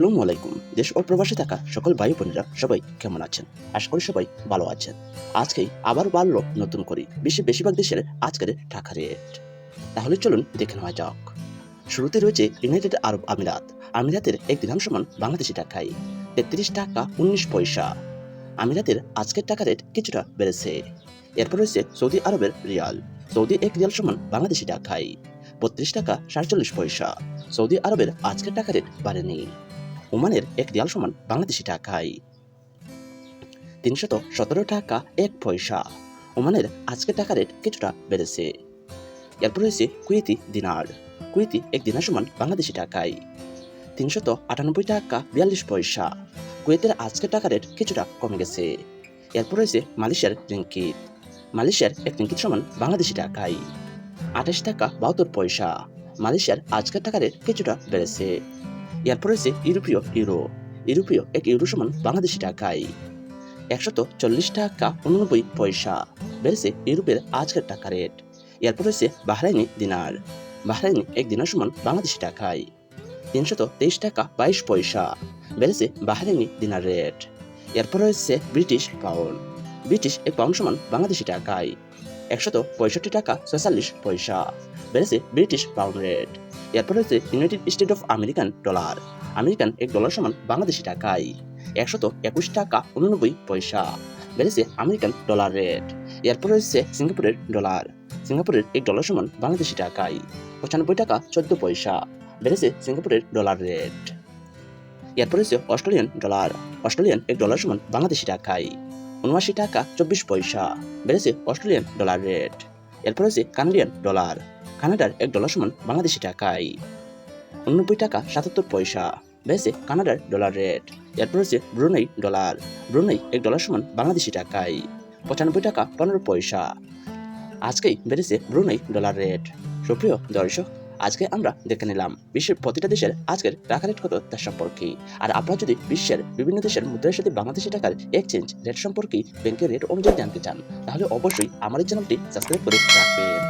আসসালামু আলাইকুম, দেশ ও প্রবাসে থাকা সকল ভাই বোনেরা সবাই কেমন আছেন? আশা করি সবাই ভালো আছেন। আজকেই আবার বাড়লো নতুন করে বিশ্বের বেশিরভাগ দেশের আজকের টাকা রেট। তাহলে চলুন দেখে নেওয়া যাক। শুরুতে রয়েছে ইউনাইটেড আরব আমিরাত। আমিরাতের এক দিনাম সমান বাংলাদেশি টাকায় তেত্রিশ টাকা উনিশ পয়সা। আমিরাতের আজকের টাকা রেট কিছুটা বেড়েছে। এরপর রয়েছে সৌদি আরবের রিয়াল। সৌদি এক রিয়াল সমান বাংলাদেশি টাকায়। বত্রিশ টাকা সাতচল্লিশ পয়সা। সৌদি আরবের আজকের টাকা রেট বাড়েনি। ওমানের এক রিয়াল সমান বাংলাদেশি টাকায়। তিনশত সতেরো টাকা, এক পয়সা। ওমানের আজকের টাকা রেট কিছুটা বেড়েছে। এরপর রয়েছে কুয়েতি দিনার। কুয়েতি এক দিনার সমান বাংলাদেশি টাকায়। তিনশত আটানব্বই টাকা, বিয়াল্লিশ পয়সা। কুয়েতের আজকের টাকা রেট কিছুটা কমে গেছে। এরপর রয়েছে মালয়েশিয়ার রিঙ্কিত মালয়েশিয়ার এক রিঙ্কিত সমান বাংলাদেশি টাকায়। আঠাশ টাকা, বাহাত্তর পয়সা। মালয়েশিয়ার আজকের টাকা রেট কিছুটা বেড়েছে। এরপর রয়েছে ইউরোপীয় ইউরো। ইউরোপীয় এক ইউরো সমান বাংলাদেশি টাকায়। একশত চল্লিশ টাকা উননব্বই পয়সা। বেড়েছে ইউরোপের আজকের টাকা রেট। এরপর রয়েছে বাহরাইনি দিনার। বাহরাইনি এক দিনার সমান বাংলাদেশি টাকায়। তিনশত তেইশ টাকা বাইশ পয়সা। বেড়েছে বাহরাইনি দিনার রেট। এরপর রয়েছে ব্রিটিশ পাউন্ড। ব্রিটিশ এক পাউন্ড সমান বাংলাদেশি টাকায়। একশত পঁয়ষট্টি টাকা ছয়চল্লিশ পয়সা। বেড়েছে ব্রিটিশ পাউন্ড রেট। এরপর রয়েছে United State of American dollar American এক ডলার সমান বাংলাদেশি টাকায়। একশত একুশ টাকা উননব্বই পয়সা। বেড়েছে আমেরিকান ডলার রেট এরপর রয়েছে সিঙ্গাপুরের ডলার সিঙ্গাপুরের এক ডলার সমান বাংলাদেশি টাকায়। পঁচানব্বই টাকা চোদ্দ পয়সা। বেড়েছে সিঙ্গাপুরের ডলার রেট এরপর রয়েছে অস্ট্রেলিয়ান ডলার অস্ট্রেলিয়ান এক ডলার সমান বাংলাদেশি টাকায়। উনআশি টাকা চব্বিশ পয়সা। বেড়েছে অস্ট্রেলিয়ান ডলার রেট এরপর রয়েছে কানাডিয়ান ডলার কানাডার এক ডলার সমান বাংলাদেশি টাকায়। উননব্বই টাকা সাতাত্তর পয়সা। বেড়েছে কানাডার ডলার রেট এরপর রয়েছে ব্রুনাই ডলার ব্রুনাই এক ডলার সমান বাংলাদেশি টাকায়। পঁচানব্বই টাকা পনেরো পয়সা। আজকেই বেড়েছে ব্রুনাই ডলার রেট সুপ্রিয় দর্শক, আজকে আমরা দেখে নিলাম বিশ্বের প্রতিটা দেশের আজকের টাকা রেট কত তার সম্পর্কে। আর আপনারা যদি বিশ্বের বিভিন্ন দেশের মুদ্রার সাথে বাংলাদেশি টাকার এক্সচেঞ্জ রেট সম্পর্কে ব্যাংকের রেট অনুযায়ী জানতে চান, তাহলে অবশ্যই এই চ্যানেলটি সাবস্ক্রাইব করে রাখবেন।